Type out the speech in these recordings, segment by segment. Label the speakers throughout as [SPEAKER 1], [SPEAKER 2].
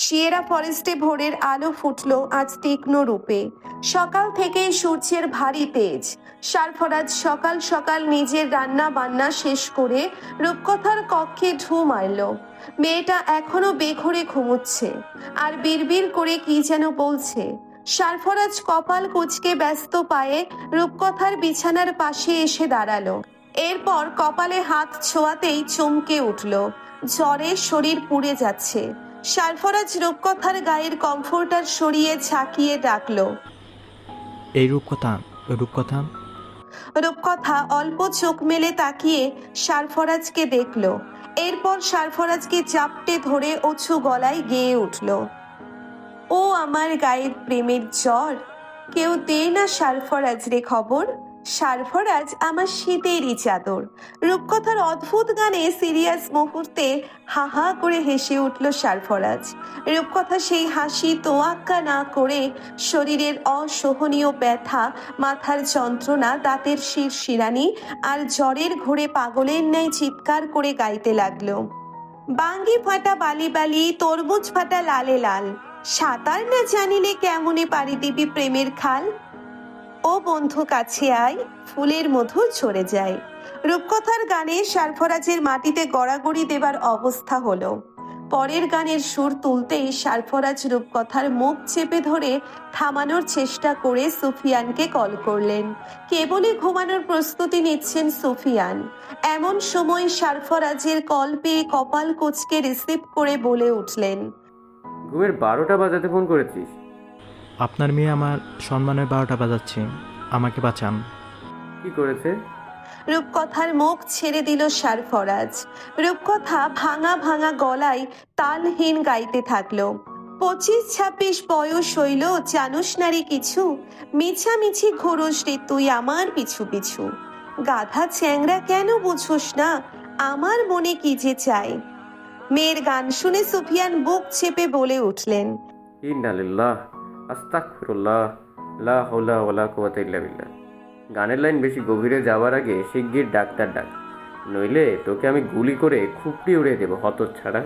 [SPEAKER 1] Sierra ফরেস্টে ভোরের আলো ফুটলো আজ তীক্ষ্ণ রূপে। সকাল থেকেই সূর্যের ভারী তেজ। সারফরাজ সকাল সকাল নিজের রান্না বান্না শেষ করে রূপকথার কক্ষে ঢু মারল। মেয়েটা এখনও বেঘরে ঘুমুচ্ছে। আর বিড়বিড় করে কি যেন বলছে। সারফরাজ কপাল কুচকে ব্যস্ত পায়ে রূপকথার বিছানার পাশে এসে দাঁড়াল। এরপর কপালে হাত ছোঁয়াতেই চমকে উঠল। জ্বরে শরীর পুড়ে যাচ্ছে। সারফরাজ রূপকথার গায়ের কমফোর্টার সরিয়ে ঝাঁকিয়ে ডাকলো।
[SPEAKER 2] এই রূপকথা রূপকথা?
[SPEAKER 1] রূপকথা অল্প চোখ মেলে তাকিয়ে সারফরাজকে দেখল। এরপর সারফরাজকে চাপটে ধরে উঁচু গলায় গেয়ে উঠল। ও আমার গায়ের প্রেমের জ্বর কেউ দে না সারফরাজ রে খবর? সারফরাজ আমার শীতেরই চাদর। রূপকথার অদ্ভুত গানে সিরিয়াস মুহূর্তে হা হা করে হেসে উঠল সারফরাজ। রূপকথা সেই হাসি তোয়াক্কা না করে শরীরের অসহনীয় ব্যথা, মাথার যন্ত্রণা, দাঁতের শির শিরানি আর জ্বরের ঘোরে পাগলের ন্যায় চিৎকার করে গাইতে লাগল। বাঙ্গি ফাটা বালি বালি, তরমুজ ফাটা লালে লাল। সাঁতার না জানিলে কেমনে পারি দিবি প্রেমের খাল? ও বন্ধু কাছে আয়, ফুলের মধু ঝরে যায়। রূপকথার গানে সারফরাজের মাটিতে গড়াগড়ি দেবার অবস্থা হলো। পরের গানের সুর তুলতেই সারফরাজ রূপকথার মুখ চেপে ধরে থামানোর চেষ্টা করে সুফিয়ানকে কল করলেন। কেবলই ঘুমানোর প্রস্তুতি নিচ্ছেন সুফিয়ান। এমন সময় সারফরাজের কল পেয়ে কপাল কোচকে রিসিভ করে বলে উঠলেন,
[SPEAKER 3] ঘুমের বারোটা বাজাতে ফোন করেছিস?
[SPEAKER 2] আপনার মেয়ে আমার সম্মানের বারোটা বাজাচ্ছে। আমাকে বাঁচান।
[SPEAKER 3] কি করেছে?
[SPEAKER 1] রূপকথার মুখ ছেড়ে দিল সারফরাজ রূপকথা ভাঙা ভাঙা গলায় তালহীন গাইতে থাকল। পঁচিশ ছাব্বিশ বয়স হইল জানুস নারী কিছু? মিছামিছি ঘোরস রে তুই আমার পিছু পিছু। গাধা চ্যাংরা কেন বুঝোস না? আমার মনে কি যে চাই? মেয়ের গান শুনে সুফিয়ান বুক চেপে বলে উঠলেন।
[SPEAKER 3] ইন্নালিল্লাহ। গানের লাইন বেশি গভীরে যাওয়ার আগে শিগগির ডাক্তার ডাক। নইলে তোকে আমি গুলি করে খুপড়ি উড়িয়ে দেবো হতচ্ছাড়া।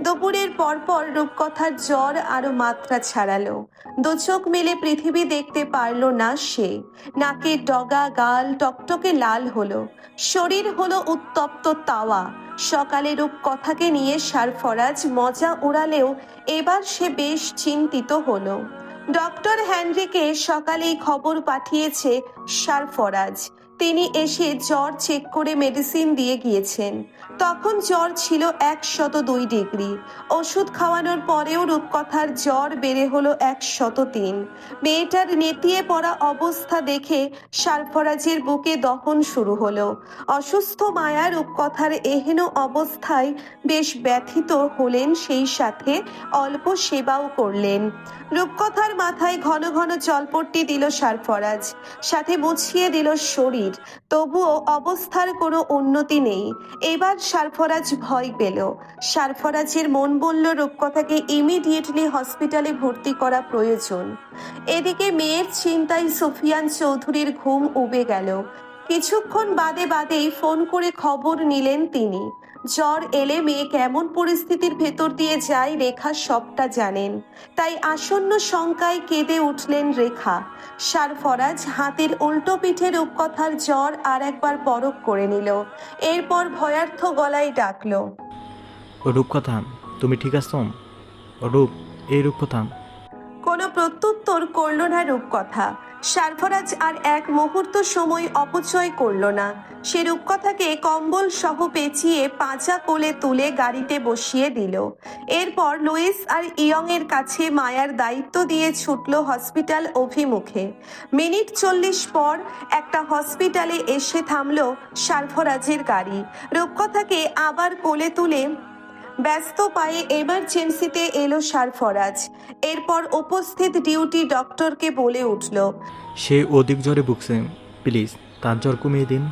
[SPEAKER 1] দুপুরের পরপর রূপকথার জ্বর আরও মাত্রা ছাড়ালো। দু চোখ মেলে পৃথিবী দেখতে পারল না সে। নাকের ডগা গাল টকটকে লাল হলো। শরীর হলো উত্তপ্ত তাওয়া। সকালে রূপকথাকে নিয়ে সারফরাজ মজা উড়ালেও এবার সে বেশ চিন্তিত হলো। ডক্টর হ্যানরিকে সকালেই খবর পাঠিয়েছে সারফরাজ। তিনি এসে জ্বর চেক করে মেডিসিন দিয়ে গিয়েছেন। তখন জ্বর ছিল একশত দুই ডিগ্রি। ওষুধ খাওয়ানোর পরেও রূপকথার জ্বর বেড়ে হলো একশত তিন। মেয়েটার নেতিয়ে পড়া অবস্থা দেখে সারফরাজের বুকে দহন শুরু হলো। অসুস্থ মায়া রূপকথার এহেন অবস্থায় বেশ ব্যথিত হলেন সেই সাথে অল্প সেবাও করলেন। রূপকথার মাথায় ঘন ঘন জলপট্টি দিল সারফরাজ সাথে মুছিয়ে দিল শরীর তবুও অবস্থার কোনো উন্নতি নেই। এবার সারফরাজ ভয় পেল। সারফরাজের মন বলল, রূপকথাকে ইমিডিয়েটলি হসপিটালে ভর্তি করা প্রয়োজন। এদিকে মেয়ের চিন্তায় সুফিয়ান চৌধুরীর ঘুম উবে গেল। কিছুক্ষণ বাদে বাদেই ফোন করে খবর নিলেন তিনি। জ্বর এলে মেয়ে কেমন পরিস্থিতির ভেতর দিয়ে যায় রেখা সবটা জানেন। তাই আসন্ন শঙ্কায় কেঁদে উঠলেন রেখা। সারফরাজ হাতের উল্টো পিঠে রূপকথার জ্বর আর একবার পরক করে নিল। এরপর ভয়ার্থ গলায় ডাকল
[SPEAKER 2] রূপকথা তুমি ঠিক আছো? রূপ এই রূপকথা
[SPEAKER 1] কোনো প্রত্যুত্তর করল না রূপকথা। সারফরাজ আর এক মুহূর্ত সময় অপচয় করল না। সে রূপকথাকে কম্বল সহ পেঁচিয়ে পাঁচা কোলে তুলে গাড়িতে বসিয়ে দিল। এরপর লুইস আর ইয়ং এর কাছে মায়ার দায়িত্ব দিয়ে ছুটল হসপিটাল অভিমুখে। মিনিট চল্লিশ পর একটা হসপিটালে এসে থামল সারফরাজের গাড়ি। রূপকথাকে আবার কোলে তুলে ব্যস্ত পায়ে এমার্জেন্সিতে এলো সারফরাজ এরপর উপস্থিত ডিউটি ডক্টরকে বলে উঠল
[SPEAKER 2] সে অধিক জ্বরে ভুগছে প্লিজ তার জ্বর কমিয়ে দিন।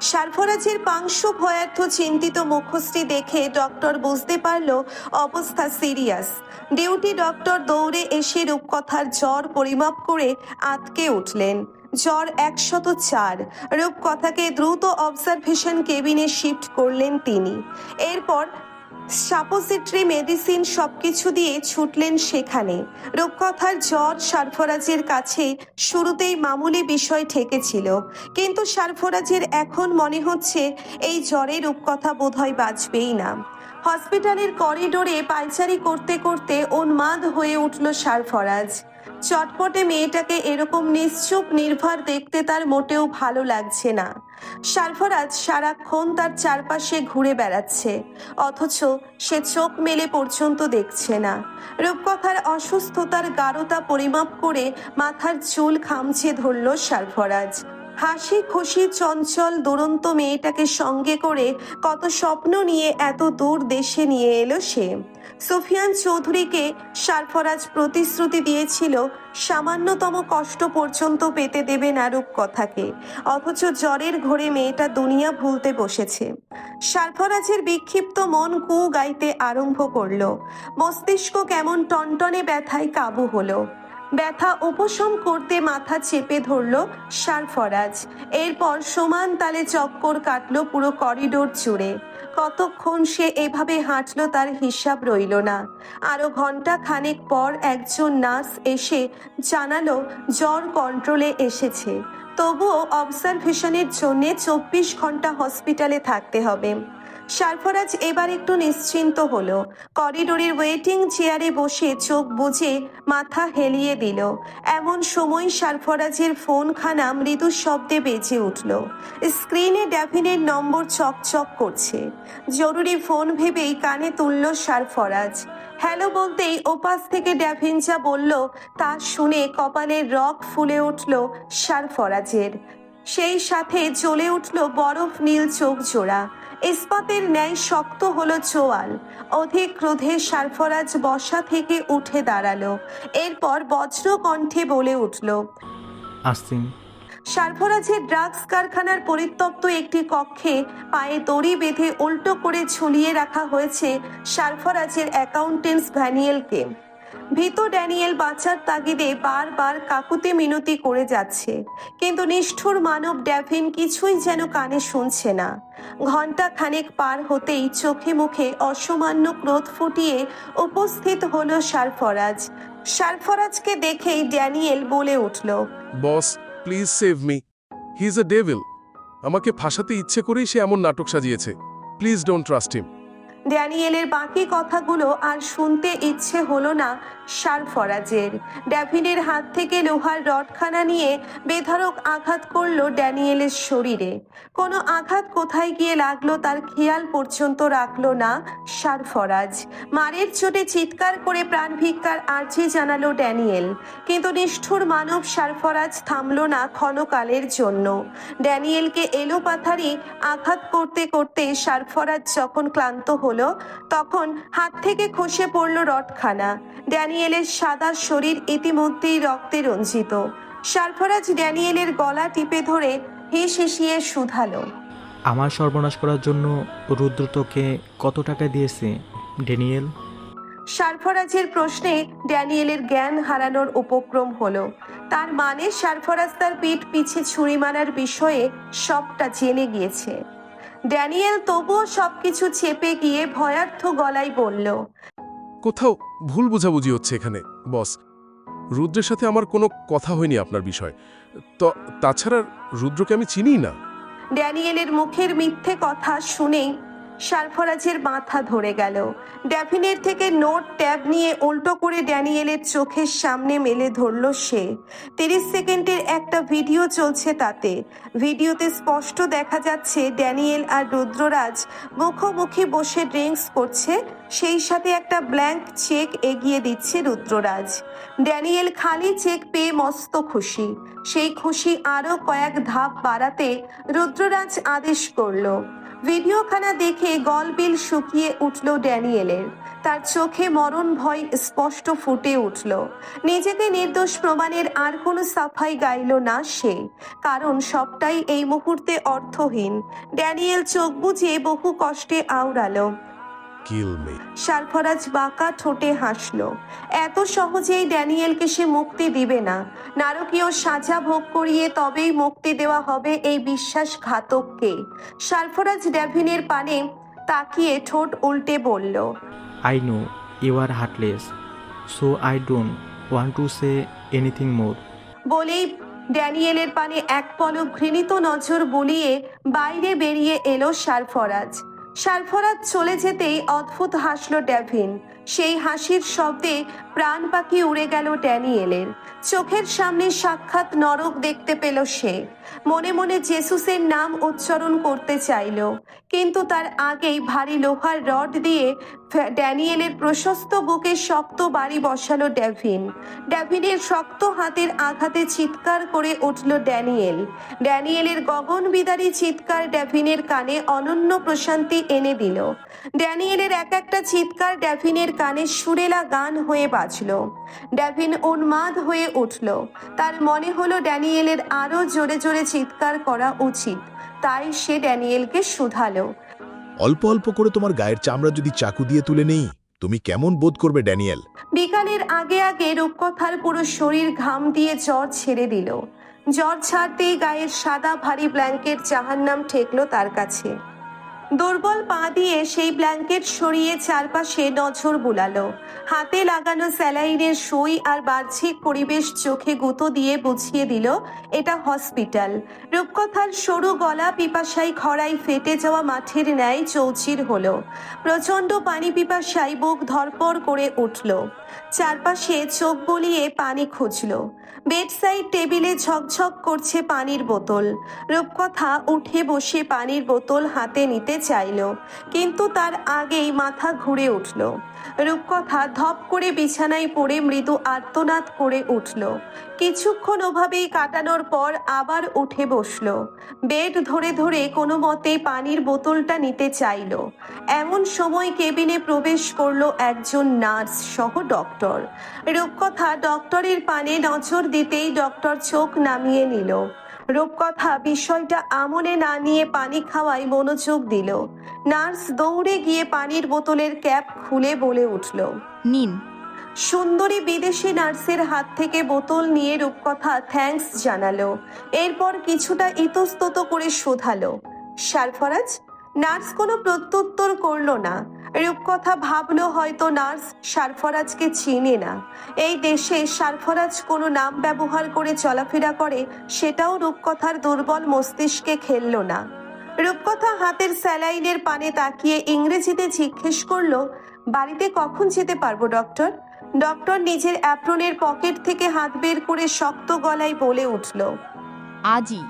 [SPEAKER 1] সারফরাজের পাংশু ভয়ার্থ চিন্তিত মুখশ্রী দেখে ডক্টর বুঝতে পারল অবস্থা সিরিয়াস। ডিউটি ডক্টর দৌড়ে এসে রূপকথার জ্বর পরিমাপ করে আটকে উঠলেন। জ্বর একশত চার। রূপকথাকে দ্রুত অবজারভেশন কেবিনে শিফট করলেন তিনি। এরপর সাপোসিট্রি মেডিসিন সবকিছু দিয়ে ছুটলেন সেখানে। রূপকথার জ্বর সারফরাজের কাছে শুরুতেই মামুলি বিষয় ঠেকেছিল। কিন্তু সারফরাজের এখন মনে হচ্ছে এই জ্বরে রূপকথা বোধহয় বাঁচবেই না। হসপিটালের করিডোরে পায়চারি করতে করতে উন্মাদ হয়ে উঠল সারফরাজ। চটপটে মেয়েটাকে এরকম নিশ্চুপ, নির্ভর দেখতে তার মোটেও ভালো লাগছে না। সারফরাজ সারাক্ষণ তার চারপাশে ঘুরে বেড়াচ্ছে, অথচ সে চোখ মেলে পর্যন্ত দেখছে না। রূপকথার অসুস্থতার গাঢ়তা পরিমাপ করে মাথার চুল খামছে ধরল সারফরাজ হাসি, খুশি, চঞ্চল দুরন্ত মেয়েটাকে সঙ্গে করে কত স্বপ্ন নিয়ে এত দূর দেশে নিয়ে এলো সে। সুফিয়ান চৌধুরীকে সারফরাজ প্রতিশ্রুতি দিয়েছিল, সামান্যতম কষ্ট পর্যন্ত পেতে দেবে না রূপকথাকে। অথচ জ্বরের ঘোরে মেয়েটা দুনিয়া ভুলতে বসেছে। সারফরাজের বিক্ষিপ্ত মন কু গাইতে আরম্ভ করল। মস্তিষ্ক কেমন টনটনে ব্যথায় কাবু হলো। ব্যথা উপশম করতে মাথা চেপে ধরল সারফরাজ এরপর সমান তালে চক্কর কাটলো পুরো করিডোর জুড়ে। কতক্ষণ সে এভাবে হাঁটল, তার হিসাব রইল না। আরও ঘণ্টা খানেক পর একজন নার্স এসে জানালো, জ্বর কন্ট্রোলে এসেছে। তবুও অবজারভেশনের জন্যে চব্বিশ ঘণ্টা হসপিটালে থাকতে হবে। সারফরাজ এবার একটু নিশ্চিন্ত হলো। করিডোরের ওয়েটিং চেয়ারে বসে চোখ বুজে মাথা হেলিয়ে দিল। এমন সময় সারফরাজের ফোনখানা মৃদু শব্দে বেজে উঠল। স্ক্রিনে ড্যাফিনের নম্বর চকচক করছে। জরুরি ফোন ভেবেই কানে তুলল সারফরাজ হ্যালো বলতেই ওপাশ থেকে ড্যাভিন যা বলল তা শুনে কপালের রক ফুলে উঠল সারফরাজের সেই সাথে জ্বলে উঠল বরফ নীল চোখ জোড়া। ইস্পাতের ন্যায় শক্ত হলো চোয়াল। অধিক ক্রোধে সারফরাজ বসা থেকে উঠে দাঁড়াল। এরপর বজ্র কণ্ঠে বলে উঠল
[SPEAKER 2] আসতিন
[SPEAKER 1] সারফরাজের ড্রাগস কারখানার পরিত্যক্ত একটি কক্ষে পায়ে দড়ি বেঁধে উল্টো করে ঝুলিয়ে রাখা হয়েছে সারফরাজের অ্যাকাউন্টেন্স ভ্যানিয়েলকে। ভীত ড্যানিয়েল বাঁচার তাগিদে বারবার কাকুতে মিনতি করে যাচ্ছে। কিন্তু নিষ্ঠুর মানব ড্যাভিন কিছুই যেন কানে শুনছে না। ঘণ্টা খানেক পার হতেই চোখে মুখে অসামান্য ক্রোধ ফুটিয়ে উপস্থিত হলো সারফরাজ সারফরাজকে দেখেই ড্যানিয়েল বলে উঠল,
[SPEAKER 4] boss, please save me. He is a devil. আমাকে ফাঁসাতে ইচ্ছে করেই সে এমন নাটক সাজিয়েছে। Please don't trust him.
[SPEAKER 1] ড্যানিয়েলের বাকি কথাগুলো আর শুনতে ইচ্ছে হলো না। সারফরাজের ড্যাভিনের হাত থেকে লোহার রডখানা নিয়ে বেধারক আঘাত করল ড্যানিয়েলের শরীরে। কোনো আঘাত কোথায় গিয়ে লাগল তার খেয়াল পর্যন্ত রাখল না সারফরাজ মারের চোটে চিৎকার করে প্রাণ ভিক্ষার আর্জি জানালো ড্যানিয়েল, কিন্তু নিষ্ঠুর মানব সারফরাজ থামলো না ক্ষণকালের জন্য। ড্যানিয়েলকে এলো পাথারি আঘাত করতে করতে সারফরাজ যখন ক্লান্ত হলো, তখন হাত থেকে খসে পড়ল রডখানা। ড্যানিয়েলের সাদা শরীর ইতিমধ্যেই রক্তে রঞ্জিত। সারফরাজ ড্যানিয়েলের গলা টিপে ধরে হিস হিসিয়ে শুধালো।
[SPEAKER 2] আমার সর্বনাশ করার জন্য রুদ্র তোকে কত টাকা দিয়েছে ড্যানিয়েল?
[SPEAKER 1] সারফরাজের প্রশ্নে ড্যানিয়েলের জ্ঞান হারানোর উপক্রম হলো। তার মানে সারফরাজ তার পিঠ পিছে ছুরি মারার বিষয়ে সবটা জেনে গিয়েছে। ড্যানিয়েল তবুও সবকিছু চেপে গিয়ে ভয়ার্থ গলায় বলল
[SPEAKER 4] কোথাও ভুল বোঝাবুঝি হচ্ছে এখানে, বস। রুদ্রের সাথে আমার কোনো কথা হয়নি আপনার বিষয়। তো তাছাড়া রুদ্রকে আমি চিনি না।
[SPEAKER 1] ড্যানিয়েলের মুখের মিথ্যে কথা শুনেই সারফরাজের মাথা ধরে গেল। ড্যাফিনের থেকে নোট ট্যাব নিয়ে উল্টো করে ড্যানিয়েলের চোখের সামনে মেলে ধরল সে। তিরিশ সেকেন্ডের একটা ভিডিও চলছে তাতে। ভিডিওতে স্পষ্ট দেখা যাচ্ছে ড্যানিয়েল আর রুদ্ররাজ মুখোমুখি বসে ড্রিঙ্কস করছে, সেই সাথে একটা ব্ল্যাঙ্ক চেক এগিয়ে দিচ্ছে রুদ্ররাজ। ড্যানিয়েল খালি চেক পেয়ে মস্ত খুশি। সেই খুশি আরও কয়েক ধাপ বাড়াতে রুদ্ররাজ আদেশ করল। ভিডিওখানা দেখে গলবিল শুকিয়ে উঠল ড্যানিয়েলের। তার চোখে মরণ ভয় স্পষ্ট ফুটে উঠল। নিজেকে নির্দোষ প্রমাণের আর কোনো সাফাই গাইল না সে। কারণ সবটাই এই মুহূর্তে অর্থহীন। ড্যানিয়েল চোখ বুঝিয়ে বহু কষ্টে আওড়ালো।
[SPEAKER 4] কিল মে।
[SPEAKER 1] সারফরাজ বাঁকা ঠোঁটে হাসল। এত সহজেই ড্যানিয়েলকে সে মুক্তি দিবে না। নারকীয় সাজা ভোগ করিয়ে তবেই মুক্তি দেওয়া হবে এই বিশ্বাসঘাতককে। সারফরাজ ড্যাভিনের পানে তাকিয়ে ঠোঁট উল্টে বলল
[SPEAKER 2] I know you are heartless so I don't want to say anything more
[SPEAKER 1] বলেই ড্যানিয়েলের পানে এক পলক ঘৃণিত নজর বুলিয়ে বাইরে বেরিয়ে এলো সারফরাজ সারফরাজ চলে যেতেই অদ্ভুত হাসল ড্যাভিন। সেই হাসির শব্দে প্রাণ পাখি উড়ে গেল ড্যানিয়েলের। চোখের সামনে সাক্ষাৎ নরক দেখতে পেল সে। মনে মনে জেসুসের নাম উচ্চারণ করতে চাইল। কিন্তু তার আগেই ভারী লোহার রড দিয়ে ড্যানিয়েলের প্রশস্ত বুকে শক্ত বাড়ি বসালো ড্যাভিন ড্যাভিনের শক্ত হাতের আঘাতে চিৎকার করে উঠল ড্যানিয়েল। ড্যানিয়েলের গগন বিদারী চিৎকার ড্যাভিনের কানে অনন্য প্রশান্তি এনে দিল। ড্যানিয়েলের এক একটা চিৎকার ড্যাভিনের কানে সুরেলা গান হয়ে বাজল। ড্যাভিন উন্মাদ হয়ে উঠল। তার মনে হলো ড্যানিয়েলের আরও জোরে জোরে চিৎকার করা উচিত। তাই সে ড্যানিয়েলকে শুধালো।
[SPEAKER 5] অল্প অল্প করে তোমার গায়ের চামড়া যদি চাকু দিয়ে তুলে নেই তুমি কেমন বোধ করবে ড্যানিয়েল?
[SPEAKER 1] বিকালের আগে আগে রূপকথার পুরো শরীর ঘাম দিয়ে জ্বর ছেড়ে দিল। জ্বর ছাড়তেই গায়ের সাদা ভারী ব্ল্যাঙ্কেট জাহান্নাম ঠেকলো তার কাছে। দুর্বল পা দিয়ে সেই ব্ল্যাঙ্কেট সরিয়ে চারপাশে নজর বুলালো। হাতে লাগানো স্যালাইনের সই আর বাহ্যিক পরিবেশ চোখে গুঁতো দিয়ে বুঝিয়ে দিল, এটা হসপিটাল রূপকথার সরু গলা পিপাসায় খরাই ফেটে যাওয়া মাঠের ন্যায় চৌচির হলো। প্রচণ্ড পানি পিপাসায় বুক ধরপর করে উঠল। চারপাশে চোখ বলিয়ে পানি খুঁজল। বেডসাইড টেবিলে ঝকঝক করছে পানির বোতল। রূপকথা উঠে বসে পানির বোতল হাতে নিতে চাইল, কিন্তু তার আগেই মাথা ঘুরে উঠল। রূপকথা ধপ করে বিছানায় পড়ে মৃদু আর্তনাদ করে উঠল। কিছুক্ষণ ওভাবেই কাটানোর পর আবার উঠে বসল। বেড ধরে ধরে কোনো মতে পানির বোতলটা নিতে চাইল। এমন সময় কেবিনে প্রবেশ করল একজন নার্স সহ ডক্টর। রূপকথা ডক্টরের পানে নজর দিতেই ডক্টর চোখ নামিয়ে নিল। রূপকথা বিষয়টা আমলে না নিয়ে পানি খাওয়ায় মনোযোগ দিল। নার্স দৌড়ে গিয়ে পানির বোতলের ক্যাপ খুলে বলে উঠল
[SPEAKER 6] নিন।
[SPEAKER 1] সুন্দরী বিদেশি নার্সের হাত থেকে বোতল নিয়ে রূপকথা থ্যাঙ্কস জানালো এরপর কিছুটা ইতস্তত করে শোধালো সারফরাজ নার্স কোনো প্রত্যুত্তর করল না। রূপকথা ভাবলো হয়তো নার্স সারফরাজকে চিনে না। এই দেশে সারফরাজ কোনো নাম ব্যবহার করে চলাফেরা করে, সেটাও রূপকথার দুর্বল মস্তিষ্কে খেললো না। রূপকথা হাতের স্যালাইনের পানে তাকিয়ে ইংরেজিতে জিজ্ঞেস করল, বাড়িতে কখন যেতে পারব, ডক্টর? ডক্টর নিজের অ্যাপ্রনের পকেট থেকে হাত বের করে শক্ত গলায় বলে উঠল,
[SPEAKER 6] আজই।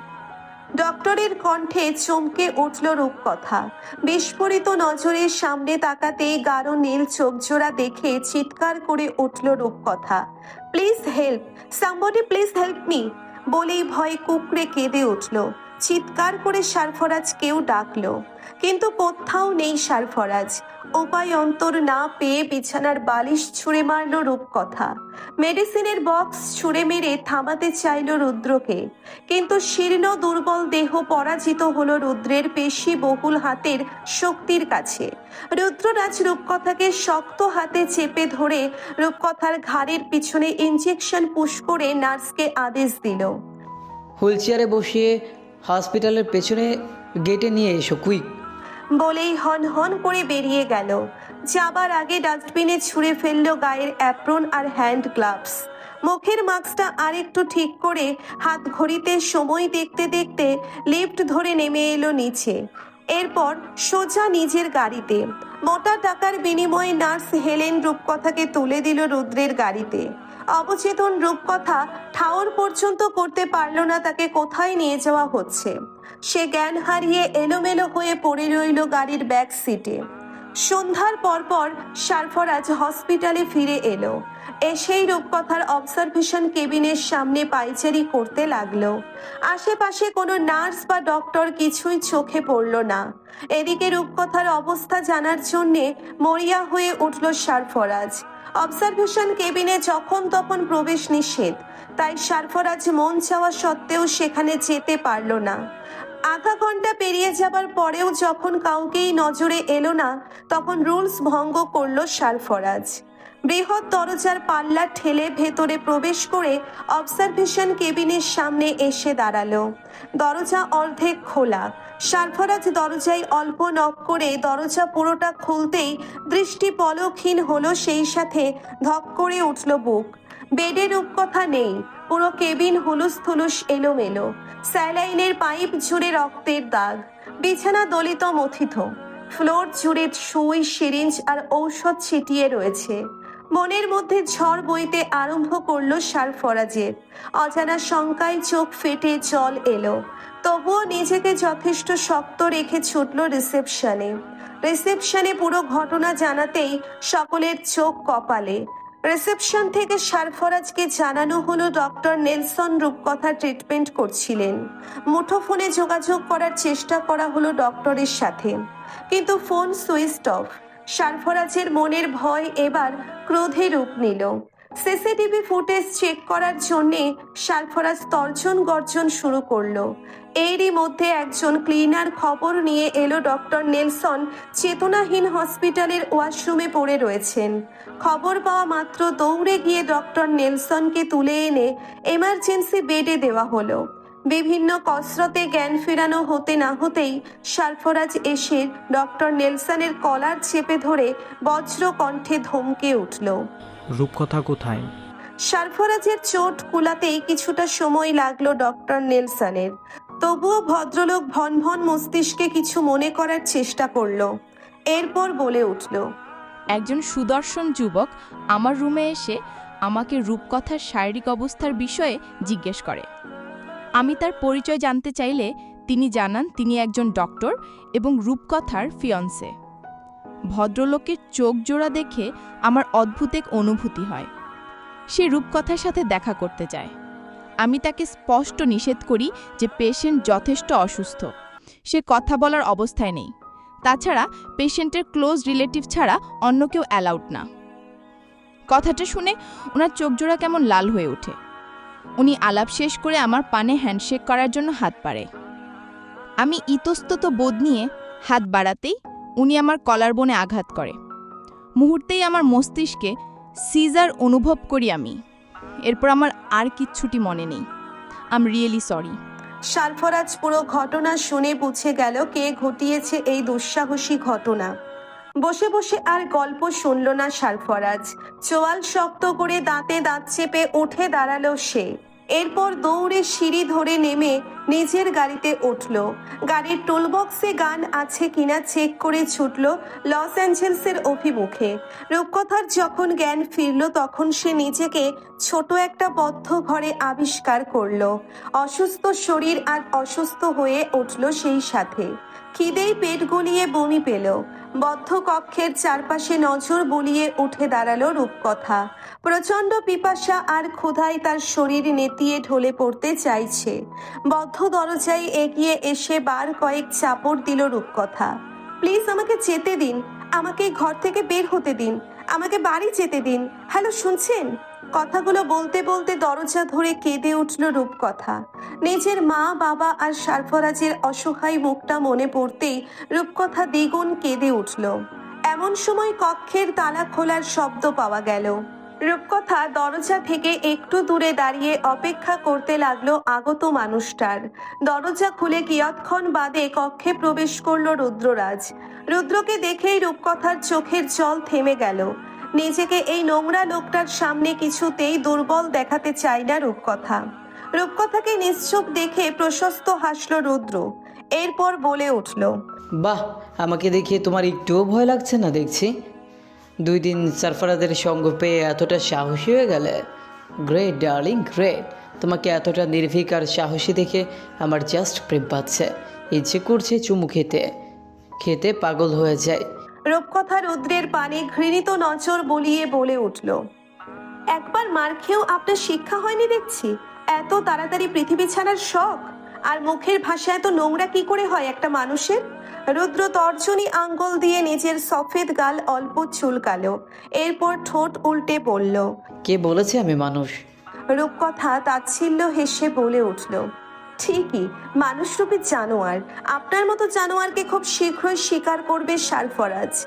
[SPEAKER 1] ডক্টরের কণ্ঠে চমকে উঠল রূপকথা। বিস্ফোরিত নজরের সামনে তাকাতেই গাঢ় নীল চোখজোড়া দেখে চিৎকার করে উঠল Rupkatha. Please help somebody please help me বলেই ভয়ে কুকড়ে কেঁদে উঠল। চিৎকার করে সারফরাজ কেউ ডাকলো। কিন্তু কোথাও নেই সারফরাজ। উপায় অন্তর না পেয়ে বিছানার বালিশ ছুঁড়ে মারল রূপকথা। মেডিসিনের বক্স ছুঁড়ে মেরে থামাতে চাইল রুদ্রকে। কিন্তু শীর্ণ দুর্বল দেহ পরাজিত হল রুদ্রের পেশি বহুল হাতের শক্তির কাছে। রুদ্ররাজ রূপকথাকে শক্ত হাতে চেপে ধরে রূপকথার ঘাড়ের পিছনে ইঞ্জেকশন পুশ করে নার্সকে আদেশ দিল।
[SPEAKER 7] হুইল বসিয়ে হসপিটালের পেছনে গেটে নিয়ে এসো কুইক
[SPEAKER 1] বলেই হন হন করে বেরিয়ে গেল। যাবার আগে ডাস্টবিনে ছুঁড়ে ফেলল গায়ের অ্যাপ্রন আর হ্যান্ড গ্লাভস। মুখের মাস্কটা আরেকটু ঠিক করে হাত ঘড়িতে সময় দেখতে দেখতে লিফট ধরে নেমে এলো নিচে। এরপর সোজা নিজের গাড়িতে। মোটা টাকার বিনিময়ে নার্স হেলেন রূপকথাকে তুলে দিল রুদ্রের গাড়িতে। অবচেতন রূপকথা ঠাওর পর্যন্ত করতে পারল না তাকে কোথায় নিয়ে যাওয়া হচ্ছে। সে জ্ঞান হারিয়ে এলোমেলো হয়ে পড়ে রইল গাড়ির ব্যাক সিটে সন্ধ্যার পরপর সারফরাজ হসপিটালে ফিরে এলো। এসেই রূপকথার অবজারভেশন কেবিনের সামনে পাইচারি করতে লাগল। আশেপাশে কোনো নার্স বা ডক্টর কিছুই চোখে পড়ল না। এদিকে রূপকথার অবস্থা জানার জন্যে মরিয়া হয়ে উঠল সারফরাজ। অবজারভেশন কেবিনে যখন তখন প্রবেশ নিষেধ, তাই সারফরাজ মন চাওয়া সত্ত্বেও সেখানে যেতে পারল না। আধা ঘণ্টা পেরিয়ে যাবার পরেও যখন কাউকেই নজরে এলো না, তখন রুলস ভঙ্গ করল সারফরাজ। বৃহৎ দরজার পাল্লা ঠেলে ভেতরে প্রবেশ করে অবজারভেশন কেবিনের সামনে এসে দাঁড়াল। দরজা অর্ধেক খোলা। সারফরাজ দরজায় অল্প নক করে দরজা পুরোটা খুলতেই দৃষ্টি পলকহীন হলো সেই সাথে ধক করে উঠল বুক। বেডের রূপকথা নেই। পুরো কেবিন হুলুস থুলুস এলোমেলো। স্যালাইনের পাইপ জুড়ে রক্তের দাগ। বিছানা দলিত মথিত। ফ্লোর জুড়ে সুই, সিরিঞ্জ আর ঔষধ ছিটিয়ে রয়েছে। মনের মধ্যে ঝড় বইতে আরম্ভ করল সারফরাজের অজানা শঙ্কায় চোখ ফেটে জল এলো। তবুও নিজেকে যথেষ্ট শক্ত রেখে ছুটল রিসেপশনে। রিসেপশনে পুরো ঘটনা জানাতেই সকলের চোখ কপালে। রিসেপশন থেকে সারফরাজকে জানানো হলো ডক্টর নেলসন রূপকথা ট্রিটমেন্ট করছিলেন। মুঠোফোনে যোগাযোগ করার চেষ্টা করা হলো ডক্টরের সাথে। কিন্তু ফোন সুইচ অফ। সারফরাজের মনের ভয় এবার ক্রোধে রূপ নিল। সিসিটিভি ফুটেজ চেক করার জন্যে সারফরাজ তর্জন গর্জন শুরু করল। এরই মধ্যে একজন ক্লিনার খবর নিয়ে এলো ডক্টর নেলসন, চেতনাহীন হসপিটালের ওয়াশরুমে পড়ে রয়েছেন। খবর পাওয়া মাত্র দৌড়ে গিয়ে ডক্টর নেলসনকে তুলে এনে এমার্জেন্সি বেডে দেওয়া হলো। বিভিন্ন কসরতে জ্ঞান ফেরানো হতে না হতেই সারফরাজ এসে ডক্টর নেলসনের কলার চেপে ধরে বজ্র কণ্ঠে ধমকে উঠল।
[SPEAKER 2] রূপকথা কোথায়?
[SPEAKER 1] সারফরাজের চোট কুলাতেই কিছুটা সময় লাগল ডক্টর নেলসনের। তবুও ভদ্রলোক ভন ভন মস্তিষ্কে কিছু মনে করার চেষ্টা করল। এরপর বলে উঠল
[SPEAKER 6] একজন সুদর্শন যুবক আমার রুমে এসে আমাকে রূপকথার শারীরিক অবস্থার বিষয়ে জিজ্ঞেস করে। আমি তার পরিচয় জানতে চাইলে তিনি জানান তিনি একজন ডক্টর এবং রূপকথার ফিয়ন্সে। ভদ্রলোকের চোখ জোড়া দেখে আমার অদ্ভুত এক অনুভূতি হয়। সে রূপকথার সাথে দেখা করতে চায় আমি তাকে স্পষ্ট নিষেধ করি যে পেশেন্ট যথেষ্ট অসুস্থ। সে কথা বলার অবস্থায় নেই। তাছাড়া পেশেন্টের ক্লোজ রিলেটিভ ছাড়া অন্য কেউ অ্যালাউড না। কথাটা শুনে ওনার চোখজোড়া কেমন লাল হয়ে ওঠে। উনি আলাপ শেষ করে আমার পানে হ্যান্ডশেক করার জন্য হাত বাড়ে আমি ইতস্তত বোধ নিয়ে হাত বাড়াতেই উনি আমার কলার বনে আঘাত করে। মুহূর্তেই আমার মস্তিষ্কে সিজার অনুভব করি আমি। এরপর আমার আর কিচ্ছুটি মনে নেই। আম রিয়েলি সরি
[SPEAKER 1] সালফরাজ পুরো ঘটনা শুনে বুঝে গেল কে ঘটিয়েছে এই দুঃসাহসী ঘটনা। বসে বসে আর গল্প শুনল না সারফরাজ চোয়াল শক্ত করে দাঁতে দাঁত চেপে উঠে দাঁড়াল সে। এরপর দৌড়ে সিঁড়ি ধরে নেমে নিজের গাড়িতে উঠল। গাড়ির টোলবক্সে গান আছে কিনা চেক করে ছুটল লস অ্যাঞ্জেলসের অভিমুখে। রূপকথার যখন জ্ঞান ফিরল, তখন সে নিজেকে ছোট একটা বদ্ধ ঘরে আবিষ্কার করল। অসুস্থ শরীর আর অসুস্থ হয়ে উঠল সেই সাথে। খিদেই পেট গলিয়ে বমি পেল। বদ্ধ কক্ষের চারপাশে নজর বলিয়ে উঠে দাঁড়াল রূপকথা। প্রচণ্ড পিপাসা আর ক্ষুধায় তার শরীর নেতিয়ে ঢলে পড়তে চাইছে। বদ্ধ দরজায় এগিয়ে এসে বার কয়েক চাপড় দিল রূপকথা। প্লিজ আমাকে যেতে দিন। আমাকে ঘর থেকে বের হতে দিন। আমাকে বাড়ি যেতে দিন। হ্যালো, শুনছেন? কথাগুলো বলতে বলতে দরজা ধরে কেঁদে উঠল রূপকথা। নিজের মা, বাবা আর সারফরাজের অসহায় মুখটা মনে পড়তেই রূপকথা দ্বিগুণ কেঁদে উঠল। এমন সময় কক্ষের তালা খোলার শব্দ পাওয়া গেল। রূপকথা দরজা থেকে একটু দূরে দাঁড়িয়ে অপেক্ষা করতে লাগল আগত মানুষটার। দরজা খুলে কিয়ৎক্ষণ বাদে কক্ষে প্রবেশ করল রুদ্ররাজ। রুদ্রকে দেখেই রূপকথার চোখের জল থেমে গেল। নিজেকে এই নোংরা লোকটার সামনে কিছুতেই দুর্বল দেখাতে চায় না রূপকথা। রূপকথাকে নিশ্চুপ দেখে প্রশস্ত হাসল রুদ্র। এরপর বলে উঠল,
[SPEAKER 7] বাহ, আমাকে দেখে তোমার একটুও ভয় লাগছে না দেখছি? দুই দিন সারফারাদের সঙ্গ পেয়ে এতটা সাহসী হয়ে গেলে? গ্রেট ডার্লিং গ্রেট তোমাকে এতটা নির্ভীক আর সাহসী দেখে আমার জাস্ট প্রেম পাচ্ছে। ইচ্ছে করছে চুমু খেতে। খেতে পাগল হয়ে যায়
[SPEAKER 1] রূপকথা রুদ্রের পানে ঘৃণিত নজর বলিয়ে বলে উঠল একবার মার খেয়েও আপনার শিক্ষা হয়নি দেখছি। এত তাড়াতাড়ি পৃথিবী ছাড়ার শখ। আর মুখের ভাষা এত নোংরা কি করে হয় একটা মানুষের? রুদ্র তর্জনী আঙ্গুল দিয়ে নিজের সফেদ গাল অল্প চুলকালো এরপর ঠোঁট উল্টে পড়ল
[SPEAKER 7] কে বলেছে আমি মানুষ?
[SPEAKER 1] রূপকথা তাচ্ছিল্য হেসে বলে উঠল ঠিকই, মানুষরূপী জানোয়ার। আপনার মতো জানোয়ারকে খুব শীঘ্রই স্বীকার করবে সারফরাজ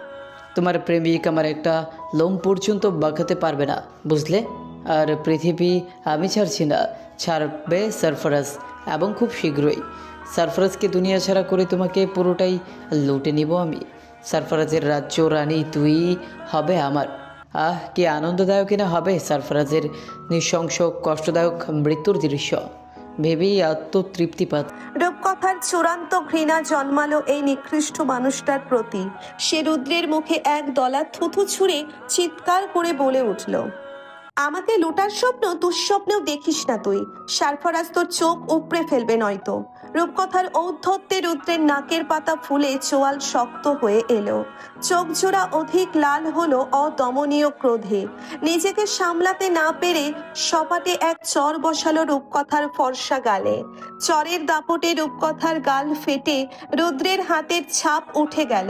[SPEAKER 7] তোমার প্রেমিক আমার একটা লোম পর্যন্ত বাঁকাতে পারবে না, বুঝলে? আর পৃথিবী আমি ছাড়ছি না, ছাড়বে সারফরাজ এবং খুব শীঘ্রই। সারফরাজকে দুনিয়া ছাড়া করে তোমাকে পুরোটাই লুটে নিব আমি। সারফরাজের রাজ্য রানী তুই হবে আমার। আহ, কি আনন্দদায়ক না হবে সারফরাজের নৃশংস, কষ্টদায়ক মৃত্যুর দৃশ্য। ভেবেই আত্মতৃপ্তি পাত
[SPEAKER 1] রূপকথার চূড়ান্ত ঘৃণা জন্মালো এই নিকৃষ্ট মানুষটার প্রতি। সে রুদ্রের মুখে এক দলা থুথু ছুঁড়ে চিৎকার করে বলে উঠল, আমাকে লোটার স্বপ্ন, দুঃস্বপ্নেও দেখিস না তুই। সারফরাজ তোর চোখ উপড়ে ফেলবে নয়তো। রূপকথার ঔদ্ধত্যে রুদ্রের নাকের পাতা ফুলে চোয়াল শক্ত হয়ে এলো। চোখ জোড়া অধিক লাল হলো অদমনীয় ক্রোধে। নিজেকে সামলাতে না পেরে সপাটে এক চর বসালো রূপকথার ফর্সা গালে। চরের দাপটে রূপকথার গাল ফেটে রুদ্রের হাতের ছাপ উঠে গেল।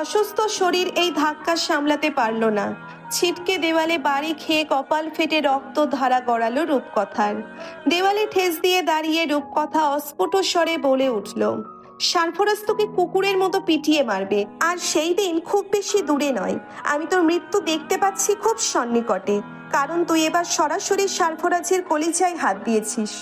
[SPEAKER 1] অসুস্থ শরীর এই ধাক্কা সামলাতে পারল না। ছিটকে দেওয়ালে বাড়ি খেয়ে কপাল ফেটে রক্ত ধারা গড়ালো রূপকথার। দেওয়ালে ঠেস দিয়ে দাঁড়িয়ে রূপকথা অস্ফুট স্বরে বলে উঠল, সারফরাজ তোকে কুকুরের মতো পিটিয়ে মারবে। আর সেই দিন খুব বেশি দূরে নয়। আমি তোর মৃত্যু দেখতে পাচ্ছি খুব সন্নিকটে। কারণ তুই এবার সরাসরি সারফরাজের কলিজায় হাত দিয়েছিস।